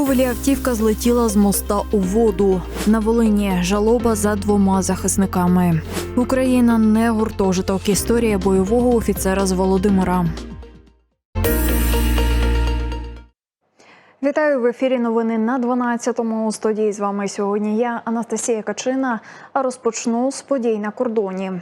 Ковелі автівка злетіла з моста у воду. На Волині жалоба за двома захисниками. Україна не гуртожиток. Історія бойового офіцера з Володимира. Вітаю в ефірі. Новини на 12-му. У студії з вами сьогодні я, Анастасія Качина. А розпочну з подій на кордоні.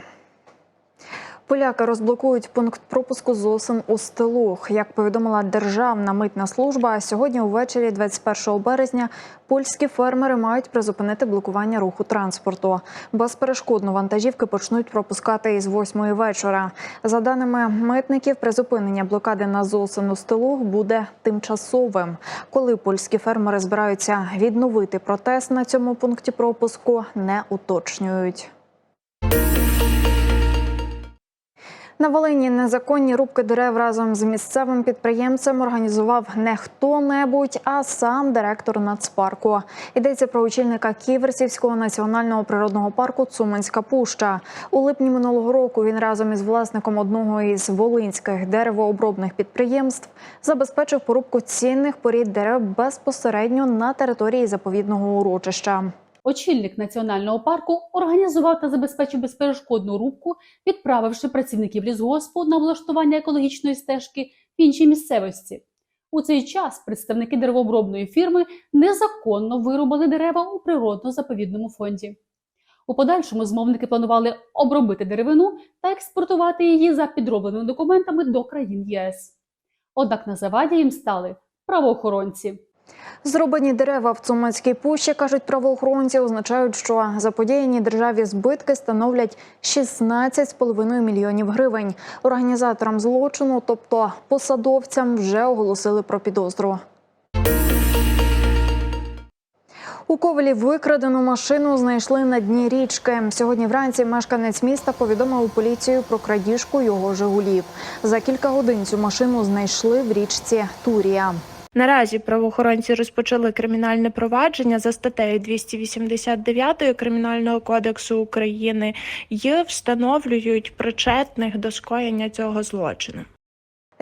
Поляки розблокують пункт пропуску ЗОСин у Стилух. Як повідомила Державна митна служба, сьогодні увечері, 21 березня, польські фермери мають призупинити блокування руху транспорту. Безперешкодно вантажівки почнуть пропускати із 8 вечора. За даними митників, призупинення блокади на ЗОСин у Стилух буде тимчасовим. Коли польські фермери збираються відновити протест на цьому пункті пропуску, не уточнюють. На Волині незаконні рубки дерев разом з місцевим підприємцем організував не хто-небудь, а сам директор нацпарку. Йдеться про очільника Ківерсівського національного природного парку Цуманська Пуща. У липні минулого року він разом із власником одного із волинських деревообробних підприємств забезпечив порубку цінних порід дерев безпосередньо на території заповідного урочища. Очільник національного парку організував та забезпечив безперешкодну рубку, відправивши працівників лісгоспу на облаштування екологічної стежки в іншій місцевості. У цей час представники деревообробної фірми незаконно вирубали дерева у природно-заповідному фонді. У подальшому змовники планували обробити деревину та експортувати її за підробленими документами до країн ЄС. Однак на заваді їм стали правоохоронці. Зроблені дерева в Цуманській пущі, кажуть правоохоронці, означають, що заподіяні державі збитки становлять 16,5 мільйонів гривень. Організаторам злочину, тобто посадовцям, вже оголосили про підозру. У Ковелі викрадену машину знайшли на дні річки. Сьогодні вранці мешканець міста повідомив поліцію про крадіжку його Жигулів. За кілька годин цю машину знайшли в річці Турія. Наразі правоохоронці розпочали кримінальне провадження за статтею 289 Кримінального кодексу України і встановлюють причетних до скоєння цього злочину.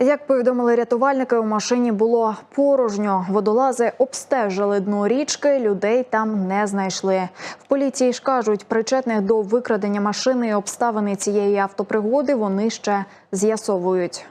Як повідомили рятувальники, у машині було порожньо. Водолази обстежили дно річки, людей там не знайшли. В поліції ж кажуть, причетних до викрадення машини і обставини цієї автопригоди вони ще з'ясовують.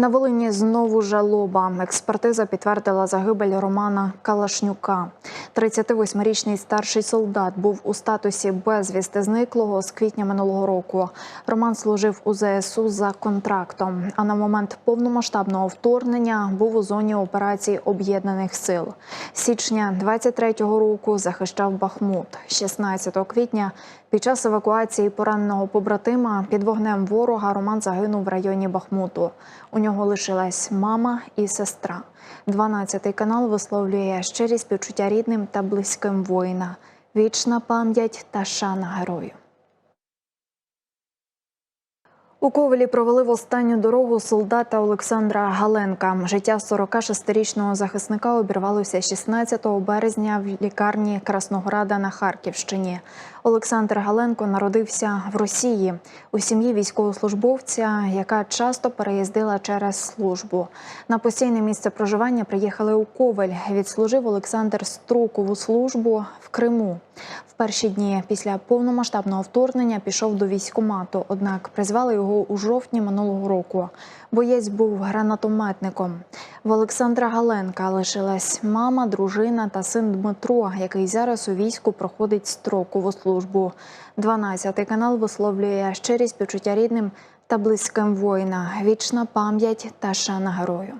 На Волині знову жалоба. Експертиза підтвердила загибель Романа Калашнюка. 38-річний старший солдат був у статусі безвісти зниклого з квітня минулого року. Роман служив у ЗСУ за контрактом. А на момент повномасштабного вторгнення був у зоні операції об'єднаних сил. Січня 23-го року захищав Бахмут. 16 квітня під час евакуації пораненого побратима під вогнем ворога Роман загинув в районі Бахмуту. У нього лишилась мама і сестра. 12-й канал висловлює щирі співчуття рідним та близьким воїна. Вічна пам'ять та шана герою. У Ковелі провели в останню дорогу солдата Олександра Галенка. Життя 46-річного захисника обірвалося 16 березня в лікарні Краснограда на Харківщині. Олександр Галенко народився в Росії у сім'ї військовослужбовця, яка часто переїздила через службу. На постійне місце проживання приїхали у Ковель. Відслужив Олександр строкову службу в Криму. В перші дні після повномасштабного вторгнення пішов до військкомату, однак призвали його у жовтні минулого року. Боєць був гранатометником. В Олександра Галенка лишилась мама, дружина та син Дмитро, який зараз у війську проходить строкову службу. 12-й канал висловлює щирість співчуття рідним та близьким воїна, вічна пам'ять та шана герою.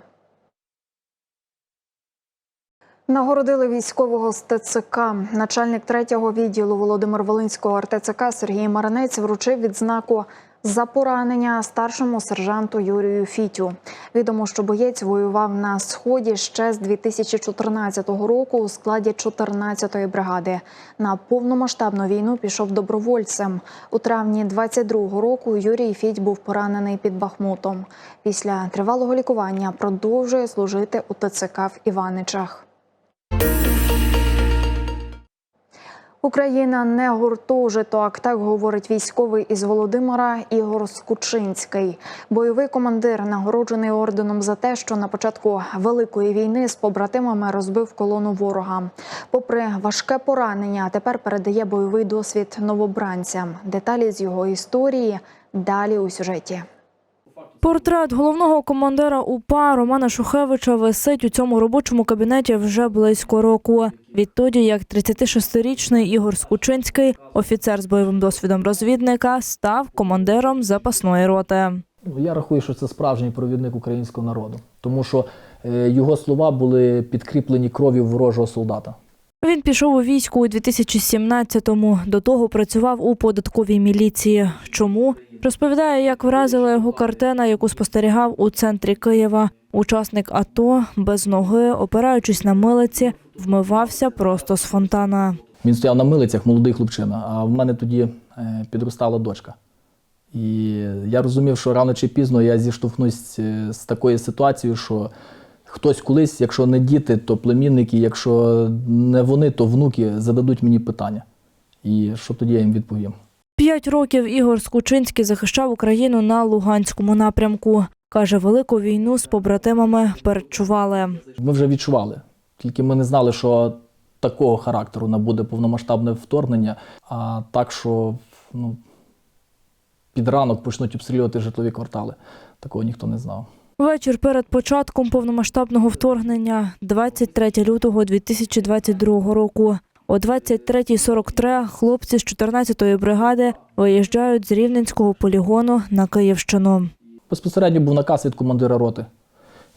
Нагородили військового з ТЦК. Начальник третього відділу Володимир Волинського РТЦК Сергій Маранець вручив відзнаку за поранення старшому сержанту Юрію Фітю. Відомо, що боєць воював на сході ще з 2014 року у складі 14-ї бригади. На повномасштабну війну пішов добровольцем. У травні 22-го року Юрій Фіть був поранений під Бахмутом. Після тривалого лікування продовжує служити у ТЦК в Іваничах. Україна не гуртожиток, так говорить військовий із Володимира Ігор Скучинський. Бойовий командир нагороджений орденом за те, що на початку великої війни з побратимами розбив колону ворога. Попри важке поранення, тепер передає бойовий досвід новобранцям. Деталі з його історії далі у сюжеті. Портрет головного командира УПА Романа Шухевича висить у цьому робочому кабінеті вже близько року. Відтоді, як 36-річний Ігор Скучинський, офіцер з бойовим досвідом розвідника, став командиром запасної роти. Я рахую, що це справжній провідник українського народу, тому що е, його слова були підкріплені кров'ю ворожого солдата. Він пішов у військо у 2017-му. До того працював у податковій міліції. Чому розповідає, як вразила його картина, яку спостерігав у центрі Києва. Учасник АТО без ноги, опираючись на милиці, вмивався просто з фонтана. Він стояв на милицях, молодий хлопчина, а в мене тоді е, підростала дочка. І я розумів, що рано чи пізно я зіштовхнусь е, з такою ситуацією, що хтось колись, якщо не діти, то племінники, якщо не вони, то внуки зададуть мені питання. І що тоді я їм відповім? П'ять років Ігор Скучинський захищав Україну на Луганському напрямку. Каже, велику війну з побратимами передчували. Ми вже відчували, тільки ми не знали, що такого характеру набуде повномасштабне вторгнення, а так, що ну, під ранок почнуть обстрілювати житлові квартали. Такого ніхто не знав. Вечір перед початком повномасштабного вторгнення, 23 лютого 2022 року. О 23.43 хлопці з 14-ї бригади виїжджають з Рівненського полігону на Київщину. Безпосередньо був наказ від командира роти,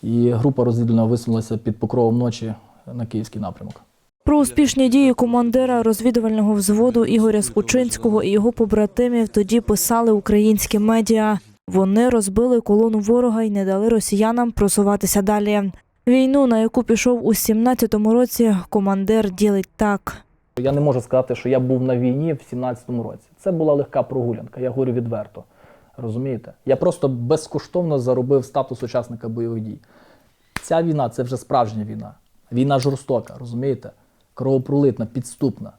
і група розвідувальна висунулася під покровом ночі на київський напрямок. Про успішні дії командира розвідувального взводу Ігоря Скучинського і його побратимів тоді писали українські медіа. Вони розбили колону ворога і не дали росіянам просуватися далі. Війну, на яку пішов у 17-му році, командир ділить так. Я не можу сказати, що я був на війні в 17-му році. Це була легка прогулянка, я говорю відверто. Розумієте? Я просто безкоштовно заробив статус учасника бойових дій. Ця війна це вже справжня війна. Війна жорстока, розумієте? Кровопролитна, підступна.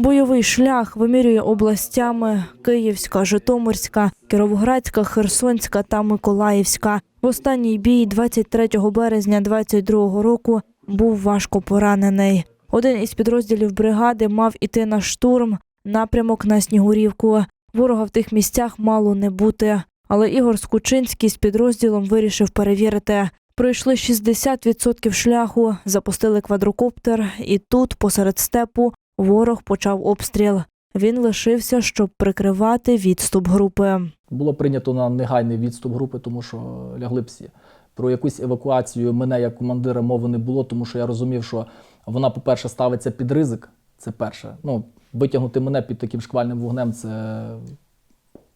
Бойовий шлях вимірює областями Київська, Житомирська, Кіровоградська, Херсонська та Миколаївська. В останній бій 23 березня 22 року був важко поранений. Один із підрозділів бригади мав іти на штурм, напрямок на Снігурівку. Ворога в тих місцях мало не бути. Але Ігор Скучинський з підрозділом вирішив перевірити. Пройшли 60% шляху, запустили квадрокоптер, і тут, посеред степу, ворог почав обстріл. Він лишився, щоб прикривати відступ групи. Було прийнято на негайний відступ групи, тому що лягли всі. Про якусь евакуацію мене як командира мови не було, тому що я розумів, що вона, по-перше, ставиться під ризик. Це перше. Ну, витягнути мене під таким шквальним вогнем це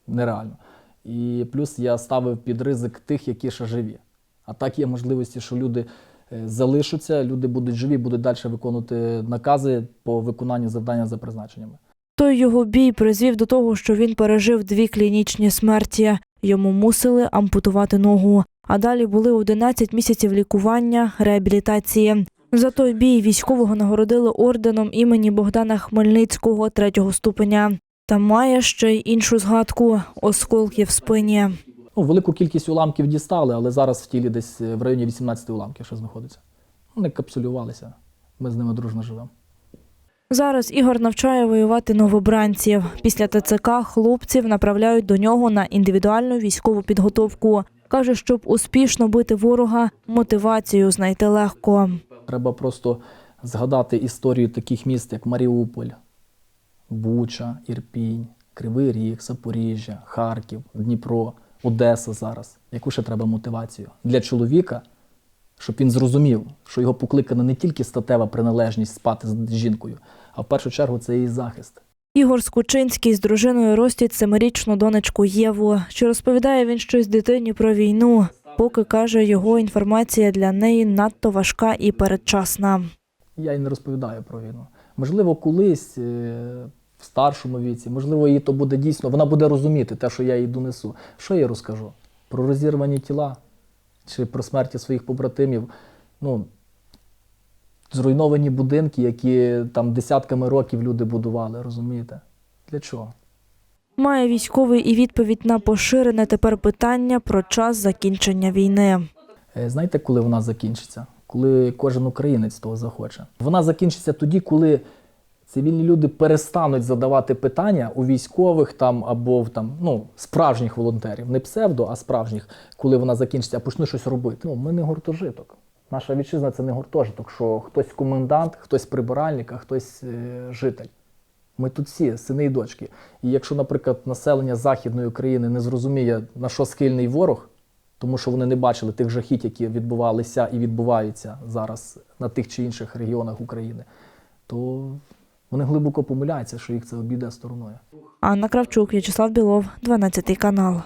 нереально. І плюс я ставив під ризик тих, які ще живі. А так є можливості, що люди залишаться, люди будуть живі, будуть далі виконувати накази по виконанню завдання за призначеннями. Той його бій призвів до того, що він пережив дві клінічні смерті. Йому мусили ампутувати ногу. А далі були 11 місяців лікування, реабілітації. За той бій військового нагородили орденом імені Богдана Хмельницького третього ступеня. Та має ще й іншу згадку осколки в спині. Ну, велику кількість уламків дістали, але зараз в тілі десь е, в районі 18 уламків ще знаходиться. Вони капсулювалися. Ми з ними дружно живемо. Зараз Ігор навчає воювати новобранців. Після ТЦК хлопців направляють до нього на індивідуальну військову підготовку. Каже, щоб успішно бити ворога, мотивацію знайти легко. Треба просто згадати історію таких міст, як Маріуполь, Буча, Ірпінь, Кривий Ріг, Запоріжжя, Харків, Дніпро, Одеса зараз. Яку ще треба мотивацію? Для чоловіка, щоб він зрозумів, що його покликана не тільки статева приналежність спати з жінкою, а в першу чергу це і захист. Ігор Скучинський з дружиною ростять семирічну донечку Єву. Чи розповідає він щось дитині про війну? Поки каже, його інформація для неї надто важка і передчасна. Я їй не розповідаю про війну. Можливо, колись е, в старшому віці, можливо, їй то буде дійсно, вона буде розуміти те, що я їй донесу. Що я їй розкажу? Про розірвані тіла чи про смерті своїх побратимів. Ну, Зруйновані будинки, які там десятками років люди будували, розумієте? Для чого? Має військовий і відповідь на поширене тепер питання про час закінчення війни. Е, Знаєте, коли вона закінчиться? Коли кожен українець того захоче. Вона закінчиться тоді, коли цивільні люди перестануть задавати питання у військових там або в там, ну, справжніх волонтерів, не псевдо, а справжніх, коли вона закінчиться, а почнуть щось робити. Ну, ми не гуртожиток. Наша вітчизна це не гуртожиток, що хтось комендант, хтось прибиральник, а хтось е, житель. Ми тут всі сини і дочки. І якщо, наприклад, населення Західної України не зрозуміє, на що схильний ворог, тому що вони не бачили тих жахіть, які відбувалися і відбуваються зараз на тих чи інших регіонах України, то вони глибоко помиляються, що їх це обійде стороною. Анна Кравчук, В'ячеслав Білов, 12 канал.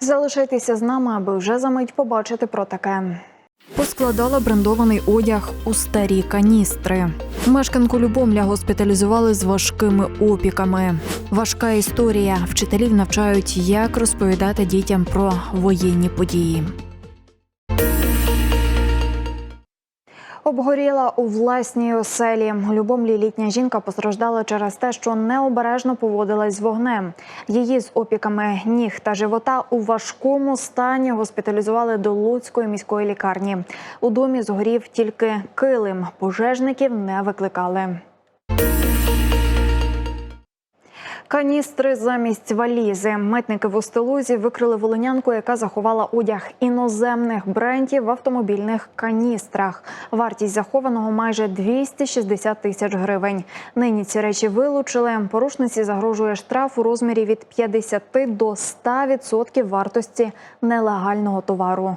Залишайтеся з нами, аби вже за мить побачити про таке. Поскладала брендований одяг у старі каністри. Мешканку Любомля госпіталізували з важкими опіками. Важка історія. Вчителів навчають, як розповідати дітям про воєнні події. Обгоріла у власній оселі. Любомлі літня жінка постраждала через те, що необережно поводилась з вогнем. Її з опіками ніг та живота у важкому стані госпіталізували до Луцької міської лікарні. У домі згорів тільки килим. Пожежників не викликали. Каністри замість валізи. Митники в Остелузі викрили волинянку, яка заховала одяг іноземних брендів в автомобільних каністрах. Вартість захованого майже 260 тисяч гривень. Нині ці речі вилучили. Порушниці загрожує штраф у розмірі від 50 до 100% вартості нелегального товару.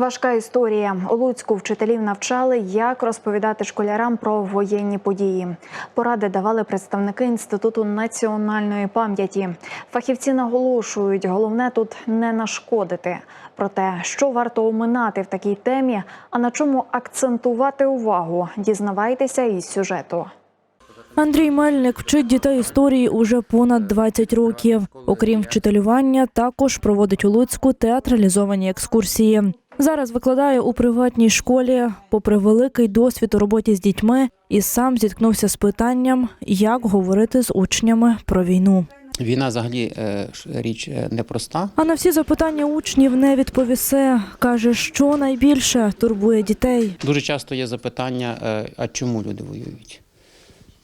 Важка історія. У Луцьку вчителів навчали, як розповідати школярам про воєнні події. Поради давали представники інституту національної пам'яті. Фахівці наголошують, головне тут не нашкодити. Про те, що варто оминати в такій темі, а на чому акцентувати увагу, дізнавайтеся із сюжету. Андрій Мельник вчить дітей історії уже понад 20 років. Окрім вчителювання, також проводить у Луцьку театралізовані екскурсії. Зараз викладає у приватній школі, попри великий досвід у роботі з дітьми, і сам зіткнувся з питанням, як говорити з учнями про війну. Війна взагалі е, річ е, непроста. А на всі запитання учнів не відповісе. каже, що найбільше турбує дітей. Дуже часто є запитання: е, а чому люди воюють?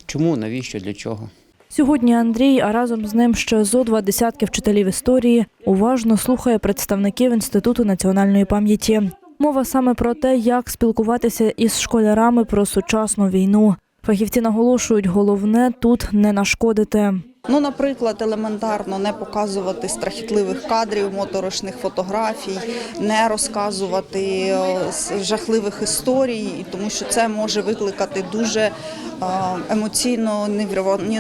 Чому, навіщо, для чого? Сьогодні Андрій, а разом з ним ще зо два десятки вчителів історії, уважно слухає представників інституту національної пам'яті. Мова саме про те, як спілкуватися із школярами про сучасну війну. Фахівці наголошують, головне тут не нашкодити. Ну, наприклад, елементарно не показувати страхітливих кадрів, моторошних фотографій, не розказувати жахливих історій, тому що це може викликати дуже е, емоційно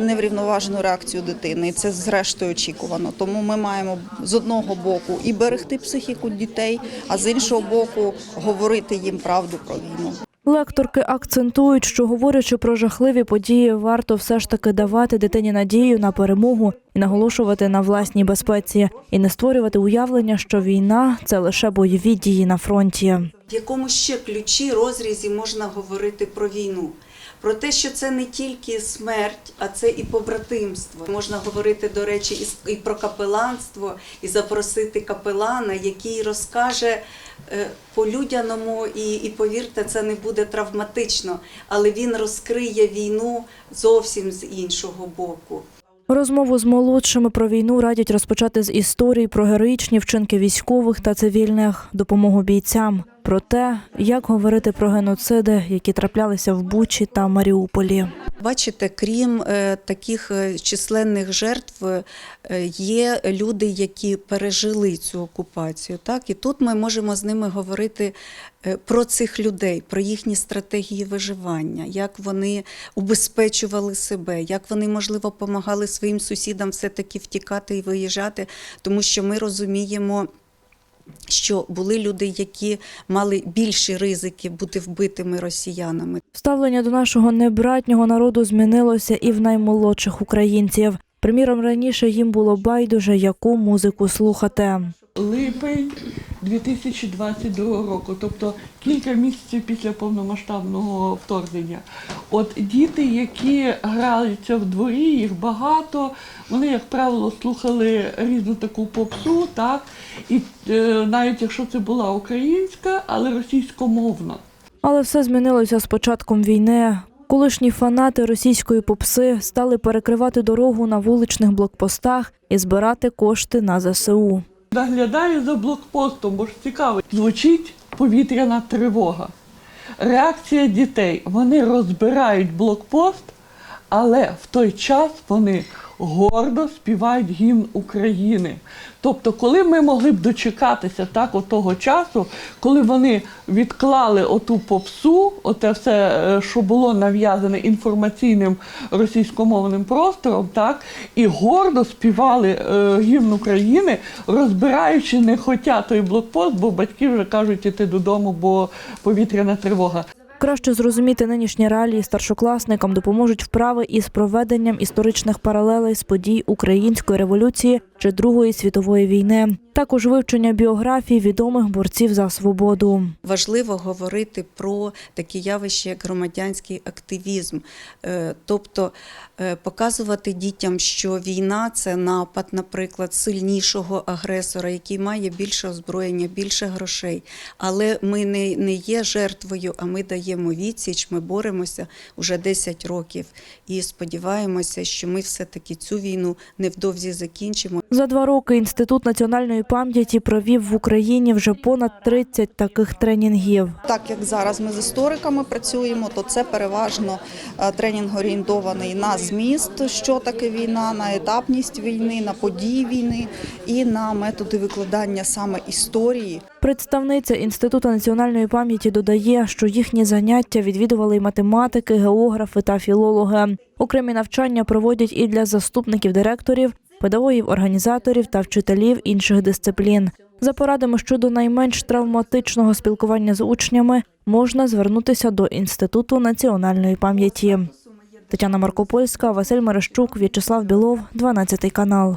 неврівноважену реакцію дитини. І це зрештою очікувано. Тому ми маємо з одного боку і берегти психіку дітей, а з іншого боку говорити їм правду про війну. Лекторки акцентують, що говорячи про жахливі події, варто все ж таки давати дитині надію на перемогу і наголошувати на власній безпеці, і не створювати уявлення, що війна це лише бойові дії на фронті. В якому ще ключі розрізі можна говорити про війну? Про те, що це не тільки смерть, а це і побратимство. Можна говорити, до речі, і про капеланство, і запросити капелана, який розкаже по-людяному, і, і повірте, це не буде травматично, але він розкриє війну зовсім з іншого боку. Розмову з молодшими про війну радять розпочати з історії про героїчні вчинки військових та цивільних, допомогу бійцям, про те, як говорити про геноциди, які траплялися в Бучі та Маріуполі. Бачите, крім е, таких е, численних жертв, е, є люди, які пережили цю окупацію. Так? І тут ми можемо з ними говорити про цих людей, про їхні стратегії виживання, як вони убезпечували себе, як вони, можливо, допомагали своїм сусідам все-таки втікати і виїжджати, тому що ми розуміємо. Що були люди, які мали більші ризики бути вбитими росіянами. Ставлення до нашого небратнього народу змінилося і в наймолодших українців. Приміром, раніше їм було байдуже, яку музику слухати. Липень 2022 року, тобто кілька місяців після повномасштабного вторгнення. От діти, які граються в дворі, їх багато. Вони, як правило, слухали різну таку попсу, так і е, навіть якщо це була українська, але російськомовна. Але все змінилося з початком війни. Колишні фанати російської попси стали перекривати дорогу на вуличних блокпостах і збирати кошти на ЗСУ. Наглядаю за блокпостом, бо ж цікаво. Звучить повітряна тривога. Реакція дітей. Вони розбирають блокпост, але в той час вони гордо співають гімн України. Тобто, коли ми могли б дочекатися так того часу, коли вони відклали оту попсу, оте все, е, що було нав'язане інформаційним російськомовним простором, так, і гордо співали е, гімн України, розбираючи нехотя той блокпост, бо батьки вже кажуть іти додому, бо повітряна тривога. Краще зрозуміти нинішні реалії старшокласникам допоможуть вправи із проведенням історичних паралелей з подій української революції чи Другої світової війни, також вивчення біографій відомих борців за свободу. Важливо говорити про такі явища, як громадянський активізм, Е, тобто е, показувати дітям, що війна це напад, наприклад, сильнішого агресора, який має більше озброєння, більше грошей. Але ми не, не є жертвою, а ми даємо відсіч, ми боремося вже 10 років і сподіваємося, що ми все-таки цю війну невдовзі закінчимо. За два роки інститут національної пам'яті провів в Україні вже понад 30 таких тренінгів. Так як зараз ми з істориками працюємо, то це переважно е, тренінг орієнтований на зміст, що таке війна, на етапність війни, на події війни і на методи викладання саме історії. Представниця інституту національної пам'яті додає, що їхні заняття відвідували й математики, географи та філологи. Окремі навчання проводять і для заступників директорів, педагогів, організаторів та вчителів інших дисциплін. За порадами щодо найменш травматичного спілкування з учнями можна звернутися до інституту національної пам'яті. Тетяна Маркопольська, Василь Мерещук, В'ячеслав Білов, 12 канал.